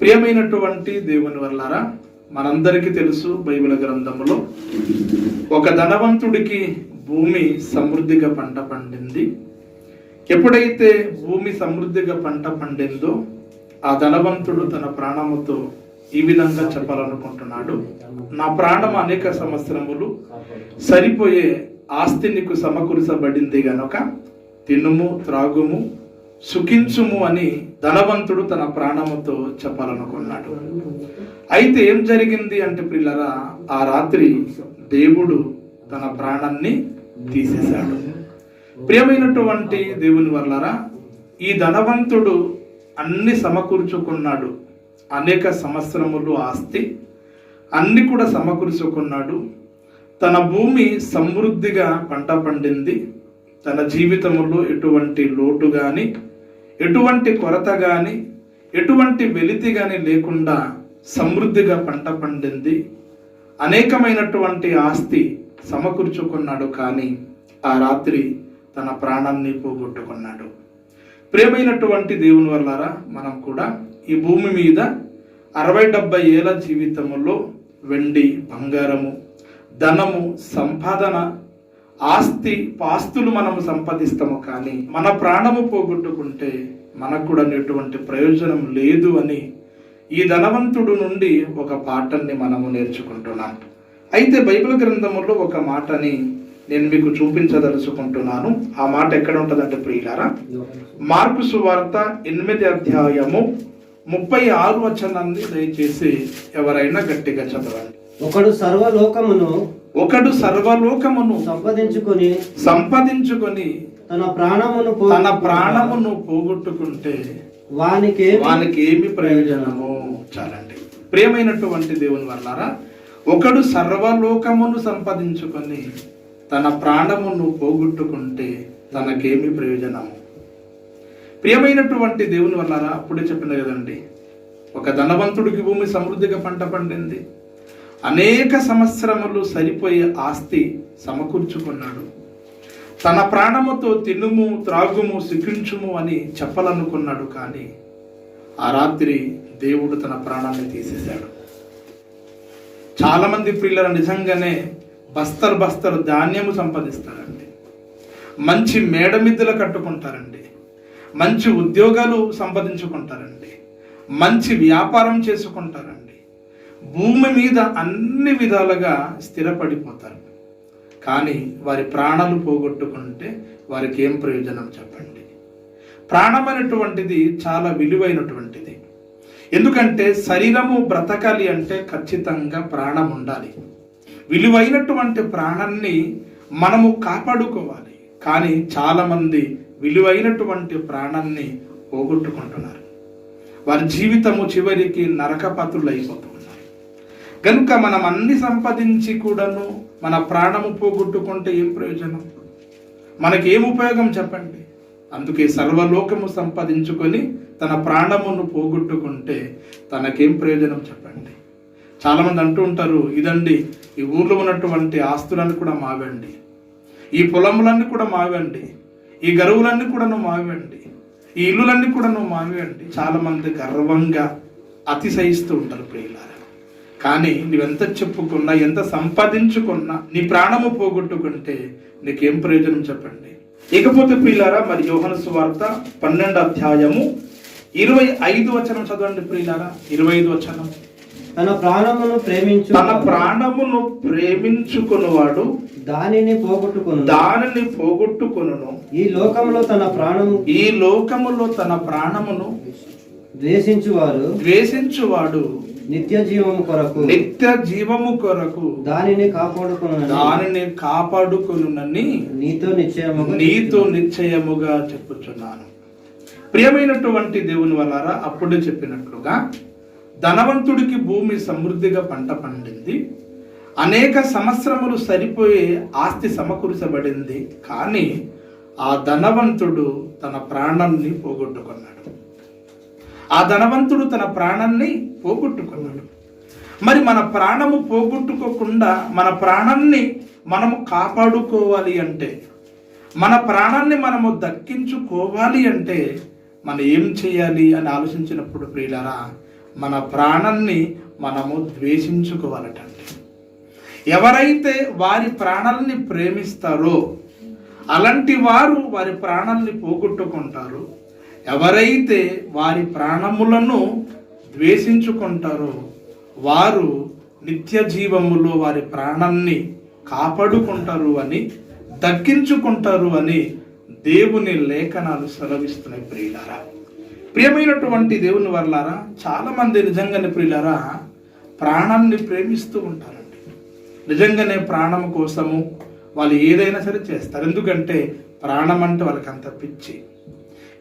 ప్రియమైనటువంటి దేవుని వల్లారా మనందరికీ తెలుసు బైబిల్ గ్రంథంలో ఒక ధనవంతుడికి భూమి సమృద్ధిగా పంట పండింది. ఎప్పుడైతే భూమి సమృద్ధిగా పంట పండిందో ఆ ధనవంతుడు తన ప్రాణముతో ఈ విధంగా చెప్పాలనుకుంటున్నాడు. నా ప్రాణం అనేక సంవత్సరములు సరిపోయే ఆస్తి నీకు సమకూర్చబడింది గనక తినుము త్రాగుము సుఖించుము అని ధనవంతుడు తన ప్రాణముతో చెప్పాలనుకున్నాడు. అయితే ఏం జరిగింది అంటే పిల్లరా ఆ రాత్రి దేవుడు తన ప్రాణాన్ని తీసేశాడు. ప్రియమైనటువంటి దేవుని వల్లరా ఈ ధనవంతుడు అన్ని సమకూర్చుకున్నాడు. అనేక సంవత్సరములు ఆస్తి అన్ని కూడా సమకూర్చుకున్నాడు. తన భూమి సమృద్ధిగా పంట పండింది. తన జీవితంలో ఎటువంటి లోటు కానీ ఎటువంటి కొరత కానీ ఎటువంటి వెలితి కానీ లేకుండా సమృద్ధిగా పంట పండింది. అనేకమైనటువంటి ఆస్తి సమకూర్చుకున్నాడు కానీ ఆ రాత్రి తన ప్రాణాన్ని పోగొట్టుకున్నాడు. ప్రేమైనటువంటి దేవుని వల్లారా మనం కూడా ఈ భూమి మీద అరవై డెబ్బై ఏళ్ళ జీవితంలో వెండి బంగారము ధనము సంపాదన ఆస్తి పాస్తులు మనము సంపాదిస్తాము కానీ మన ప్రాణము పోగొట్టుకుంటే మనకు కూడా ఎటువంటి ప్రయోజనం లేదు అని ఈ ధనవంతుడు నుండి ఒక పాఠాన్ని మనము నేర్చుకుంటున్నాం. అయితే బైబిల్ గ్రంథములో ఒక మాటని నేను మీకు చూపించదలుచుకుంటున్నాను. ఆ మాట ఎక్కడ ఉంటుందంటే ప్రియులారా? మార్కు సువార్త ఎనిమిది అధ్యాయము ముప్పై ఆరు వచనాన్ని దయచేసి ఎవరైనా గట్టిగా చదవండి. ఒకడు సర్వలోకమును ఒకడు సర్వలోకమును సంపాదించుకొని సంపాదించుకొని తన ప్రాణమును తన ప్రాణమును పోగొట్టుకుంటే వానికి వానికి ఏమి ప్రయోజనము? చాలండి. ప్రియమైనటువంటి దేవుని వల్లారా ఒకడు సర్వలోకమును సంపాదించుకొని తన ప్రాణమును పోగొట్టుకుంటే తనకేమి ప్రయోజనము? ప్రియమైనటువంటి దేవుని వల్లారా అప్పుడే చెప్పిన కదండి ఒక ధనవంతుడికి భూమి సమృద్ధిగా పంట పండింది. అనేక సంవత్సరములు సరిపోయే ఆస్తి సమకూర్చుకున్నాడు. తన ప్రాణముతో తినుము త్రాగుము శిఖించుము అని చెప్పాలనుకున్నాడు కానీ ఆ రాత్రి దేవుడు తన ప్రాణాన్ని తీసేశాడు. చాలామంది పిల్లలు నిజంగానే బస్తరు బస్తరు ధాన్యము సంపాదిస్తారండి. మంచి మేడమిద్దలు కట్టుకుంటారండి. మంచి ఉద్యోగాలు సంపాదించుకుంటారండి. మంచి వ్యాపారం చేసుకుంటారండి. భూమి మీద అన్ని విధాలుగా స్థిరపడిపోతారు. కానీ వారి ప్రాణాలు పోగొట్టుకుంటే వారికి ఏం ప్రయోజనం చెప్పండి? ప్రాణం అనేటువంటిది చాలా విలువైనటువంటిది. ఎందుకంటే శరీరము బ్రతకాలి అంటే ఖచ్చితంగా ప్రాణం ఉండాలి. విలువైనటువంటి ప్రాణాన్ని మనము కాపాడుకోవాలి. కానీ చాలామంది విలువైనటువంటి ప్రాణాన్ని పోగొట్టుకుంటున్నారు. వారి జీవితము చివరికి నరకపాత్రులు అయిపోతుంది కనుక మనం అన్ని సంపాదించి కూడాను మన ప్రాణము పోగొట్టుకుంటే ఏం ప్రయోజనం? మనకి ఏం ఉపయోగం చెప్పండి? అందుకే సర్వలోకము సంపాదించుకొని తన ప్రాణమును పోగొట్టుకుంటే తనకేం ప్రయోజనం చెప్పండి? చాలామంది అంటూ ఉంటారు ఇదండి ఈ ఊర్లో ఉన్నటువంటి ఆస్తులన్నీ కూడా మావండి. ఈ పొలములన్నీ కూడా మావండి. ఈ గరువులన్నీ కూడా నువ్వు మావండి. ఈ ఇల్లులన్నీ కూడా నువ్వు మావేయండి చాలామంది గర్వంగా అతిశయిస్తూ ఉంటారు ప్రియుల కానీ నువ్వెంత చెప్పుకున్నా ఎంత సంపాదించుకున్నా నీ ప్రాణము పోగొట్టుకుంటే నీకేం ప్రయోజనం చెప్పండి? ఇకపోతే ప్రియులారా మరి యోహన సువార్త పన్నెండు అధ్యాయము ఇరవై ఐదు వచనం చదవండి ప్రియులారా. ఇరవై ఐదు వచనం. తన ప్రాణమును ప్రేమించు తన ప్రాణమును ప్రేమించుకున్నవాడు దానిని పోగొట్టుకును దానిని పోగొట్టుకొనును. ఈ లోకంలో తన ప్రాణము ఈ లోకములో తన ప్రాణమును ద్వేషించువారు ద్వేషించువాడు నిత్య జీవము కొరకు నిత్య జీవము కొరకు దానిని కాపాడుకును దానిని కాపాడుకొనునని నీతో నిశ్చయముగా నీతో నిశ్చయముగా చెప్పుచున్నాను. ప్రియమైనటువంటి దేవుని వలన అప్పుడే చెప్పినట్లుగా ధనవంతుడికి భూమి సమృద్ధిగా పంట పండింది. అనేక సంవత్సరములు సరిపోయే ఆస్తి సమకూర్చబడింది. కానీ ఆ ధనవంతుడు తన ప్రాణాన్ని పోగొట్టుకున్నాడు. ఆ ధనవంతుడు తన ప్రాణాన్ని పోగొట్టుకున్నాడు. మరి మన ప్రాణము పోగొట్టుకోకుండా మన ప్రాణాన్ని మనము కాపాడుకోవాలి అంటే మన ప్రాణాన్ని మనము దక్కించుకోవాలి అంటే మనం ఏం చేయాలి అని ఆలోచించినప్పుడు ప్రియులారా మన ప్రాణాన్ని మనము ద్వేషించుకోవాలటండి ఎవరైతే వారి ప్రాణాలని ప్రేమిస్తారో అలాంటి వారు వారి ప్రాణాలని పోగొట్టుకుంటారు. ఎవరైతే వారి ప్రాణములను ద్వేషించుకుంటారో వారు నిత్య జీవములో వారి ప్రాణాన్ని కాపాడుకుంటారు అని దక్కించుకుంటారు అని దేవుని లేఖనాలు సెలవిస్తున్నాయి ప్రియులారా. ప్రియమైనటువంటి దేవుని వర్లారా చాలామంది నిజంగానే ప్రియులారా ప్రాణాన్ని ప్రేమిస్తూ ఉంటారండి. నిజంగానే ప్రాణం కోసము వాళ్ళు ఏదైనా సరే చేస్తారు. ఎందుకంటే ప్రాణం అంటే వాళ్ళకి అంత పిచ్చి.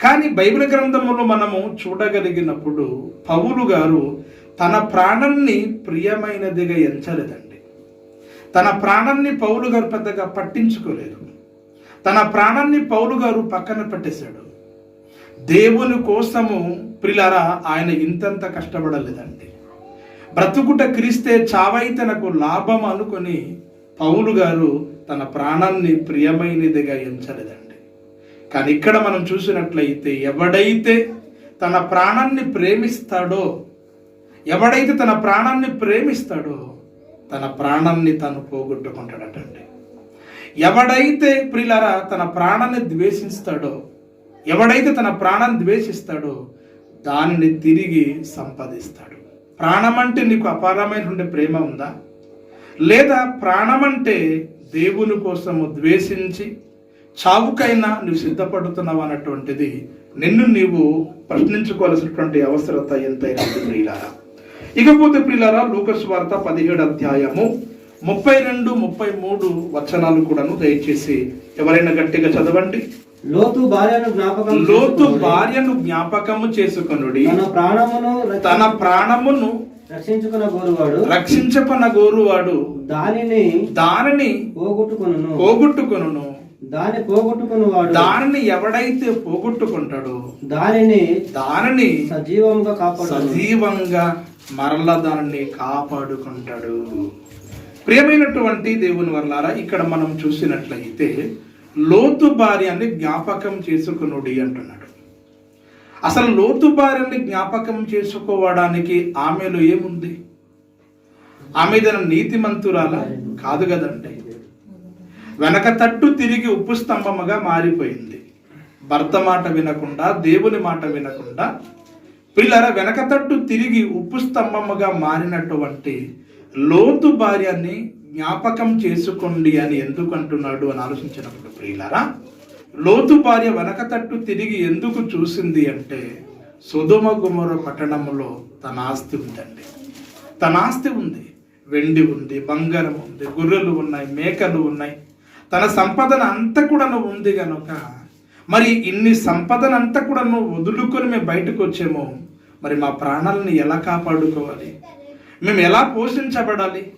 కానీ బైబిల్ గ్రంథంలో మనము చూడగలిగినప్పుడు పౌలు గారు తన ప్రాణాన్ని ప్రియమైనదిగా ఎంచలేదండి. తన ప్రాణాన్ని పౌలు గారు పెద్దగా పట్టించుకోలేదు. తన ప్రాణాన్ని పౌలు గారు పక్కన పెట్టేశాడు. దేవుని కోసము ప్రిలరా ఆయన ఇంతంత కష్టపడలేదండి. బ్రతుకుట క్రీస్తే చావైతే నాకు లాభం అనుకొని పౌలు గారు తన ప్రాణాన్ని ప్రియమైనదిగా ఎంచలేదండి. కానీ ఇక్కడ మనం చూసినట్లయితే ఎవడైతే తన ప్రాణాన్ని ప్రేమిస్తాడో ఎవడైతే తన ప్రాణాన్ని ప్రేమిస్తాడో తన ప్రాణాన్ని తను పోగొట్టుకుంటాడటండి. ఎవడైతే ప్రిలరా తన ప్రాణాన్ని ద్వేషిస్తాడో ఎవడైతే తన ప్రాణాన్ని ద్వేషిస్తాడో దానిని తిరిగి సంపాదిస్తాడు. ప్రాణం అంటే నీకు అపారమైనటువంటి ప్రేమ ఉందా? లేదా ప్రాణం అంటే దేవుని కోసము ద్వేషించి చావుకైనా నువ్వు సిద్ధపడుతున్నావు అన్నటువంటిది నిన్ను నీవు ప్రశ్నించుకోవాల్సినటువంటి అవసరత ఎంతైనా ప్రియులారా. ఇకపోతే ప్రియులారా లూకస్ వార్త పదిహేడు అధ్యాయము ముప్పై రెండు ముప్పై మూడు వచనాలు కూడాను దయచేసి ఎవరైనా గట్టిగా చదవండి. లోతు భార్యను జ్ఞాపకం లోతు. భార్యను జ్ఞాపకము చేసుకొనుడి. తన ప్రాణమును తన ప్రాణమును రక్షించుకున్న గోరువాడు రక్షించపన గోరువాడు దానిని దానిని పోగొట్టుకొనును. పోగొట్టుకొనును. దాని పోగొట్టుకున్నవాడు దానిని ఎవడైతే పోగొట్టుకుంటాడో దానిని దానిని సజీవంగా కాపాడు. సజీవంగా మరల దానిని కాపాడుకుంటాడు. ప్రియమైనటువంటి దేవుని వల్లారా ఇక్కడ మనం చూసినట్లయితే లోతు భార్యని జ్ఞాపకం చేసుకునుడి అంటున్నాడు. అసలు లోతు భార్యని జ్ఞాపకం చేసుకోవడానికి ఆమెలో ఏముంది? ఆమె నీతిమంతురాలా? కాదు కదండి. వెనక తట్టు తిరిగి ఉప్పు స్తంభముగా మారిపోయింది. భర్త మాట వినకుండా దేవుని మాట వినకుండా పిల్లల వెనక తట్టు తిరిగి ఉప్పు స్తంభముగా మారినటువంటి లోతు భార్యని జ్ఞాపకం చేసుకోండి అని ఎందుకు అంటున్నాడు అని ఆలోచించినప్పుడు ప్రియులరా లోతు భార్య వెనక తట్టు తిరిగి ఎందుకు చూసింది అంటే సుధుమ గుమర పట్టణంలో తన ఆస్తి ఉందండి. తన ఆస్తి ఉంది. వెండి ఉంది బంగారం ఉంది గొర్రెలు ఉన్నాయి మేకలు ఉన్నాయి. తన సంపదన అంతా కూడా ఉంది కనుక మరి ఇన్ని సంపదనంతా కూడా నువ్వు వదులుకొని మేము బయటకు వచ్చేమో మరి మా ప్రాణాలను ఎలా కాపాడుకోవాలి? మేము ఎలా పోషించబడాలి?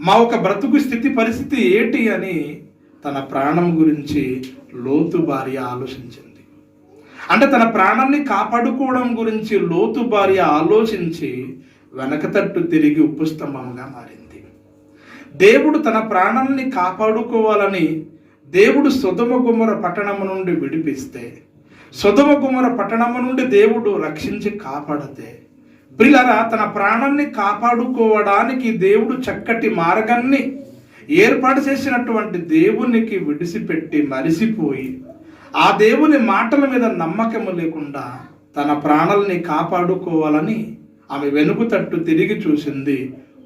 మా ఒక బ్రతుకు స్థితి పరిస్థితి ఏంటి అని తన ప్రాణం గురించి లోతు భార్య ఆలోచించింది. అంటే తన ప్రాణాన్ని కాపాడుకోవడం గురించి లోతు భార్య ఆలోచించి వెనకతట్టు తిరిగి ఉప్పు మారింది. దేవుడు తన ప్రాణాన్ని కాపాడుకోవాలని దేవుడు సుధమ గుమ్మర పట్టణము నుండి విడిపిస్తే సుధమ గుమ్మర పట్టణము నుండి దేవుడు రక్షించి కాపాడితే ప్రిలరా తన ప్రాణాన్ని కాపాడుకోవడానికి దేవుడు చక్కటి మార్గాన్ని ఏర్పాటు చేసినటువంటి దేవునికి విడిసిపెట్టి మరిసిపోయి ఆ దేవుని మాటల మీద నమ్మకము లేకుండా తన ప్రాణాలని కాపాడుకోవాలని ఆమె వెనుక తట్టు తిరిగి చూసింది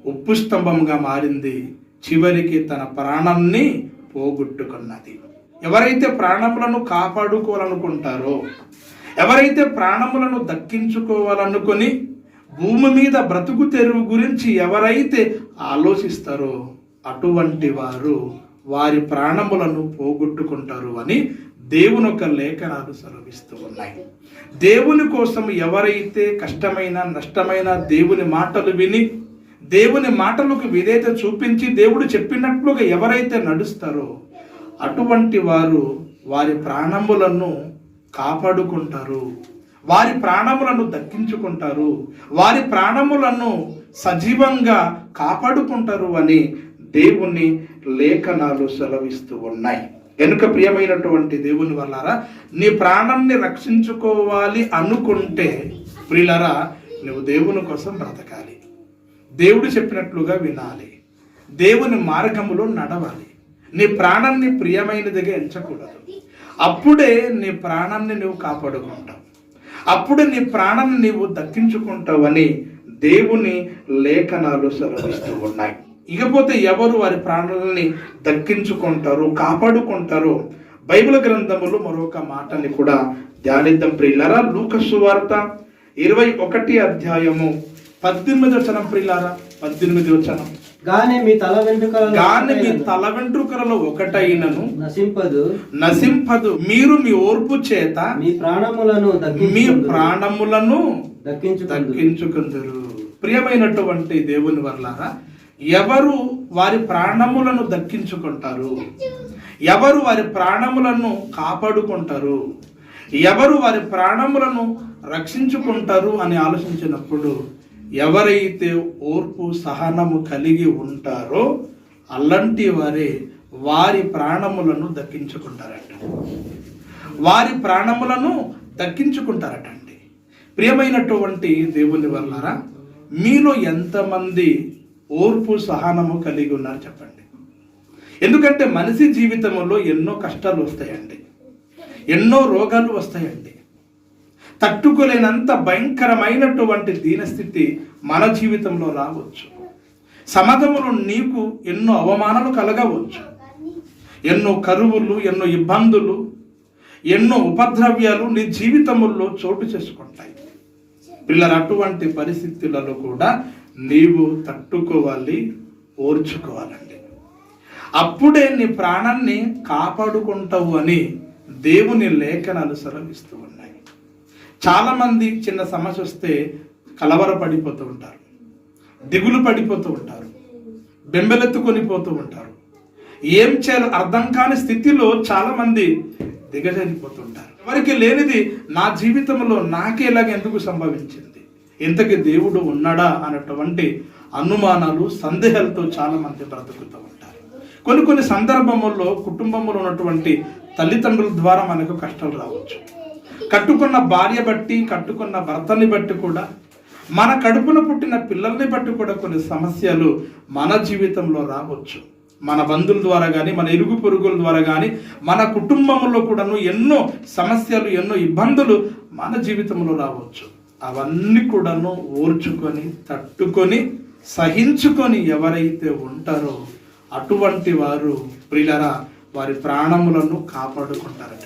ఉప్పు స్తంభంగా మారింది. చివరికి తన ప్రాణాన్ని పోగొట్టుకున్నది. ఎవరైతే ప్రాణములను కాపాడుకోవాలనుకుంటారో ఎవరైతే ప్రాణములను దక్కించుకోవాలనుకొని భూమి మీద బ్రతుకు తెరువు గురించి ఎవరైతే ఆలోచిస్తారో అటువంటి వారు వారి ప్రాణములను పోగొట్టుకుంటారు అని దేవుని యొక్క లేఖనాలు సెలవిస్తూ ఉన్నాయి. దేవుని కోసం ఎవరైతే కష్టమైన నష్టమైన దేవుని మాటలు విని దేవుని మాటలకు విధేయత చూపించి దేవుడు చెప్పినట్లుగా ఎవరైతే నడుస్తారో అటువంటి వారు వారి ప్రాణములను కాపాడుకుంటారు. వారి ప్రాణములను దక్కించుకుంటారు. వారి ప్రాణములను సజీవంగా కాపాడుకుంటారు అని దేవుని లేఖనాలు సెలవిస్తూ ఉన్నాయి. కనుక ప్రియమైనటువంటి దేవుని వల్లారా నీ ప్రాణాన్ని రక్షించుకోవాలి అనుకుంటే ప్రియులరా నువ్వు దేవుని కోసం బ్రతకాలి. దేవుడు చెప్పినట్లుగా వినాలి. దేవుని మార్గములో నడవాలి. నీ ప్రాణాన్ని ప్రియమైనదిగా ఎంచకూడదు. అప్పుడే నీ ప్రాణాన్ని నువ్వు కాపాడుకుంటావు. అప్పుడే నీ ప్రాణాన్ని నీవు దక్కించుకుంటావని దేవుని లేఖనాలు సెలవిస్తూ ఉన్నాయి. ఇకపోతే ఎవరు వారి ప్రాణాలని దక్కించుకుంటారు కాపాడుకుంటారు? బైబిల్ గ్రంథములో మరొక మాటని కూడా ధ్యానిద్దాం ప్రియులరా. లూకసు వార్త ఇరవై ఒకటి అధ్యాయము పద్దెనిమిది వచనం ప్రియులారా పద్దెనిమిది వచనం గాని మీ తల వెంట్రుకలలో గాని మీ తల వెంట్రుకలలో ఒకటైనను. నశింపదు. నశింపదు. మీరు మీ ఓర్పు చేత మీ ప్రాణములను మీ. ప్రాణములను దక్కించుకొందురు. దక్కించుకుందరు. ప్రియమైనటువంటి దేవుని వర్లారా ఎవరు వారి ప్రాణములను దక్కించుకుంటారు? ఎవరు వారి ప్రాణములను కాపాడుకుంటారు? ఎవరు వారి ప్రాణములను రక్షించుకుంటారు అని ఆలోచించినప్పుడు ఎవరైతే ఓర్పు సహనము కలిగి ఉంటారో అలాంటి వారే వారి ప్రాణములను దక్కించుకుంటారట. వారి ప్రాణములను దక్కించుకుంటారట అండి ప్రియమైనటువంటి దేవుని వల్లరా మీలో ఎంతమంది ఓర్పు సహనము కలిగి ఉన్నారు చెప్పండి. ఎందుకంటే మనిషి జీవితంలో ఎన్నో కష్టాలు వస్తాయండి. ఎన్నో రోగాలు వస్తాయండి. తట్టుకోలేనంత భయంకరమైనటువంటి దీనస్థితి మన జీవితంలో రావచ్చు. సమాజంలో నీకు ఎన్నో అవమానాలు కలగవచ్చు. ఎన్నో కరువులు ఎన్నో ఇబ్బందులు ఎన్నో ఉపద్రవ్యాలు నీ జీవితముల్లో చోటు చేసుకుంటాయి. పిల్లలు అటువంటి పరిస్థితులలో కూడా నీవు తట్టుకోవాలి ఓర్చుకోవాలండి. అప్పుడే నీ ప్రాణాన్ని కాపాడుకుంటావు అని దేవుని లేఖనాలు సెలవిస్తూ ఉన్నాయి. చాలామంది చిన్న సమస్య వస్తే కలవరపడిపోతూ ఉంటారు. దిగులు పడిపోతూ ఉంటారు. బెంబెలెత్తుకొని పోతూ ఉంటారు. ఏం చేయాలో అర్థం కాని స్థితిలో చాలామంది దిగజారిపోతుంటారు ఎవరికి లేనిది నా జీవితంలో నాకే ఇలాగ ఎందుకు సంభవించింది? ఇంతకీ దేవుడు ఉన్నాడా అన్నటువంటి అనుమానాలు సందేహాలతో చాలామంది బ్రతుకుతూ ఉంటారు. కొన్ని కొన్ని సందర్భముల్లో కుటుంబంలో ఉన్నటువంటి తల్లిదండ్రుల ద్వారా మనకు కష్టాలు రావచ్చు. కట్టుకున్న భార్య బట్టి కట్టుకున్న భర్తని బట్టి కూడా మన కడుపున పుట్టిన పిల్లల్ని బట్టి కూడా కొన్ని సమస్యలు మన జీవితంలో రావచ్చు. మన బంధువుల ద్వారా కానీ మన ఇరుగు పొరుగుల ద్వారా కానీ మన కుటుంబంలో కూడాను ఎన్నో సమస్యలు ఎన్నో ఇబ్బందులు మన జీవితంలో రావచ్చు. అవన్నీ కూడాను ఓర్చుకొని తట్టుకొని సహించుకొని ఎవరైతే ఉంటారో అటువంటి వారు ప్రియులరా వారి ప్రాణములను కాపాడుకుంటారట.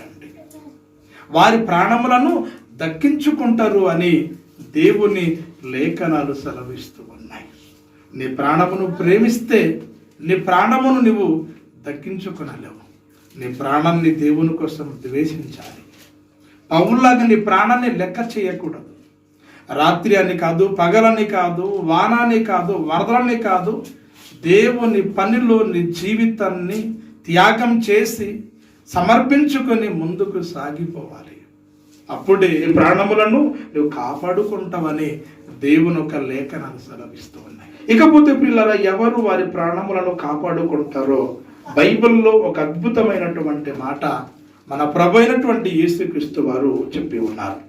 వారి ప్రాణములను దక్కించుకుంటారు అని దేవుని లేఖనాలు సెలవిస్తూ ఉన్నాయి. నీ ప్రాణమును ప్రేమిస్తే నీ ప్రాణమును నువ్వు దక్కించుకునలేవు. నీ ప్రాణాన్ని దేవుని కోసం ద్వేషించాలి. పౌల్లాగా నీ ప్రాణాన్ని లెక్క చేయకూడదు. రాత్రి అని కాదు పగలని కాదు వానాని కాదు వరదలని కాదు దేవుని పనిలో నీ జీవితాన్ని త్యాగం చేసి సమర్పించుకొని ముందుకు సాగిపోవాలి. అప్పుడే ప్రాణములను నువ్వు కాపాడుకుంటావని దేవుని ఒక లేఖనాలు సెలవిస్తూ ఉన్నాయి. ఇకపోతే పిల్లల ఎవరు వారి ప్రాణములను కాపాడుకుంటారో బైబిల్లో ఒక అద్భుతమైనటువంటి మాట మన ప్రభు అయినటువంటి యేసుక్రీస్తు వారు చెప్పి ఉన్నారు.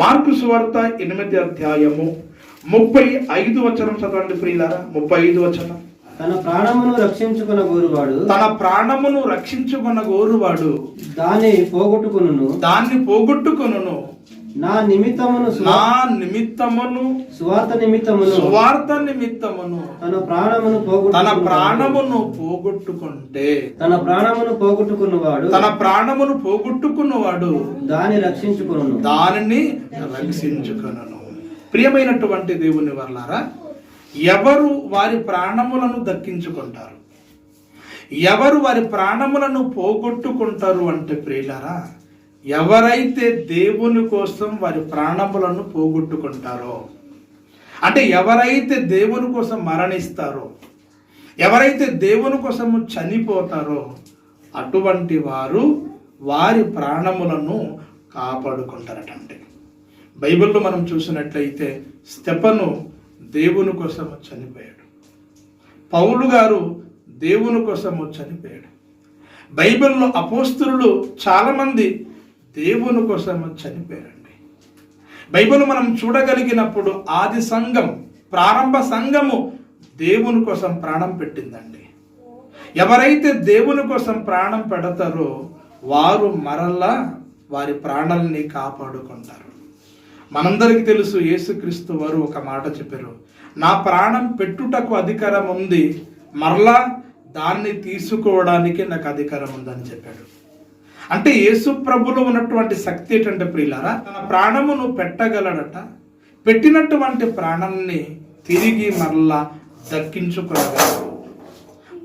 మార్కు సువార్త ఎనిమిది అధ్యాయము ముప్పై ఐదు వచనం చదవండి ప్రియులారా ముప్పై ఐదు వచనం. తన ప్రాణమును రక్షించుకున్న గోరువాడు తన ప్రాణమును రక్షించుకున్న గోరువాడు దాన్ని పోగొట్టుకును దాన్ని పోగొట్టుకొనును. నా నిమిత్తమును నా నిమిత్తమును సువార్త నిమిత్తమును సువార్త నిమిత్తమును తన ప్రాణమును తన పోగొట్టుకున్న ప్రాణమును పోగొట్టుకుంటే తన ప్రాణమును పోగొట్టుకున్నవాడు తన ప్రాణమును పోగొట్టుకున్నవాడు దాన్ని రక్షించుకును దానిని రక్షించుకొనను. ప్రియమైనటువంటి దేవుని వర్లారా ఎవరు వారి ప్రాణములను దక్కించుకుంటారు? ఎవరు వారి ప్రాణములను పోగొట్టుకుంటారు అంటే ప్రియులరా ఎవరైతే దేవుని కోసం వారి ప్రాణములను పోగొట్టుకుంటారో అంటే ఎవరైతే దేవుని కోసం మరణిస్తారో ఎవరైతే దేవుని కోసము చనిపోతారో అటువంటి వారు వారి ప్రాణములను కాపాడుకుంటారటండి బైబిల్లో మనం చూసినట్లయితే స్టెపను దేవుని కోసము చనిపోయాడు. పౌలు గారు దేవుని కోసము చనిపోయాడు. బైబిల్లో అపోస్తులు చాలామంది దేవుని కోసము చనిపోయారండి. బైబిల్ మనం చూడగలిగినప్పుడు ఆది సంఘం ప్రారంభ సంఘము దేవుని కోసం ప్రాణం పెట్టిందండి. ఎవరైతే దేవుని కోసం ప్రాణం పెడతారో వారు మరలా వారి ప్రాణాలని కాపాడుకుంటారు. మనందరికీ తెలుసు యేసుక్రీస్తు వారు ఒక మాట చెప్పారు. నా ప్రాణం పెట్టుటకు అధికారం ఉంది మరలా దాన్ని తీసుకోవడానికి నాకు అధికారం ఉందని చెప్పాడు. అంటే యేసు ప్రభులో ఉన్నటువంటి శక్తి ఏంటంటే ప్రియులారా తన ప్రాణమును పెట్టగలడట పెట్టినటువంటి ప్రాణాన్ని తిరిగి మరలా దక్కించుకోగలడు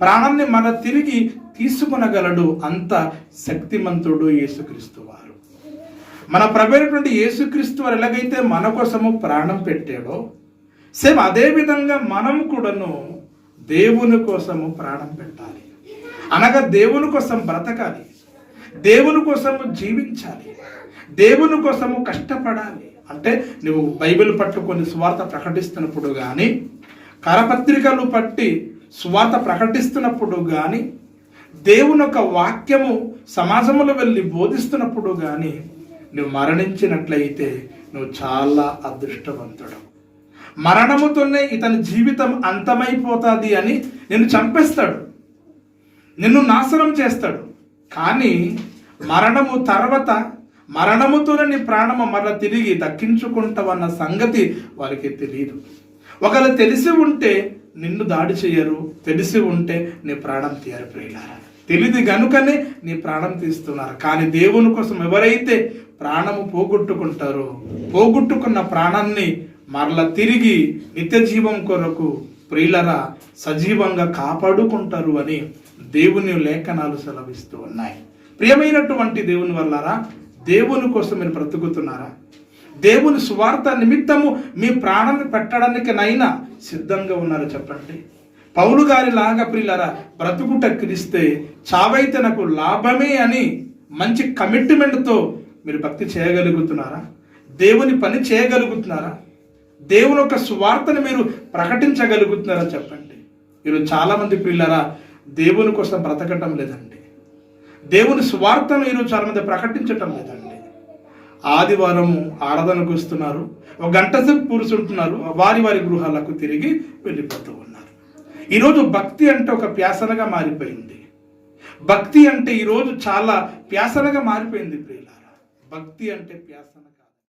ప్రాణాన్ని మన తిరిగి తీసుకొనగలడు అంత శక్తిమంతుడు యేసుక్రీస్తు వారు. మన ప్రభుత్వ యేసుక్రీస్తు వారు ఎలాగైతే మన కోసము ప్రాణం పెట్టాడో సేమ్ అదేవిధంగా మనం కూడాను దేవుని కోసము ప్రాణం పెట్టాలి. అనగా దేవుని కోసం బ్రతకాలి. దేవుని కోసము జీవించాలి. దేవుని కోసము కష్టపడాలి. అంటే నువ్వు బైబిల్ పట్టుకొని స్వార్థ ప్రకటిస్తున్నప్పుడు కానీ కరపత్రికలు పట్టి స్వార్థ ప్రకటిస్తున్నప్పుడు కానీ దేవుని యొక్క వాక్యము సమాజంలో వెళ్ళి బోధిస్తున్నప్పుడు కానీ నువ్వు మరణించినట్లయితే నువ్వు చాలా అదృష్టవంతుడు. మరణముతోనే ఇతని జీవితం అంతమైపోతుంది అని నిన్ను చంపేస్తాడు. నిన్ను నాశనం చేస్తాడు. కానీ మరణము తర్వాత మరణముతోనే నీ ప్రాణము మరల తిరిగి దక్కించుకుంటావన్న సంగతి వారికి తెలియదు ఒకవేళ తెలిసి ఉంటే నిన్ను దాడి చేయరు తెలిసి ఉంటే నీ ప్రాణం తీయరు ప్రియులారా. తెలియదు గనుకనే నీ ప్రాణం తీస్తున్నారు. కానీ దేవుని కోసం ఎవరైతే ప్రాణము పోగొట్టుకుంటారు. పోగొట్టుకున్న ప్రాణాన్ని మరల తిరిగి నిత్య జీవం కొరకు ప్రియులరా సజీవంగా కాపాడుకుంటారు అని దేవుని లేఖనాలు సెలవిస్తూ ఉన్నాయి. ప్రియమైనటువంటి దేవుని వల్లరా దేవుని కోసం మీరు బ్రతుకుతున్నారా? దేవుని స్వార్థ నిమిత్తము మీ ప్రాణాన్ని పెట్టడానికి నైనా సిద్ధంగా ఉన్నారు చెప్పండి? పౌలు గారి లాగా ప్రియులరా బ్రతుకుట క్రిస్తే చావైతే నాకు లాభమే అని మంచి కమిట్మెంట్తో మీరు భక్తి చేయగలుగుతున్నారా? దేవుని పని చేయగలుగుతున్నారా? దేవుని యొక్క స్వార్థను మీరు ప్రకటించగలుగుతున్నారా చెప్పండి. మీరు చాలామంది పిల్లరా దేవుని కోసం బ్రతకటం లేదండి. దేవుని స్వార్థను ఈరోజు చాలామంది ప్రకటించటం లేదండి. ఆదివారము ఆరాధనకు వస్తున్నారు ఒక గంట సేపు కూర్చుంటున్నారు వారి వారి గృహాలకు తిరిగి వెళ్ళిపోతూ ఉన్నారు. ఈరోజు భక్తి అంటే ఒక ప్యాసనగా మారిపోయింది. భక్తి అంటే ఈరోజు చాలా ప్యాసనగా మారిపోయింది ప్రియులారు. భక్తి అంటే ప్యాసన.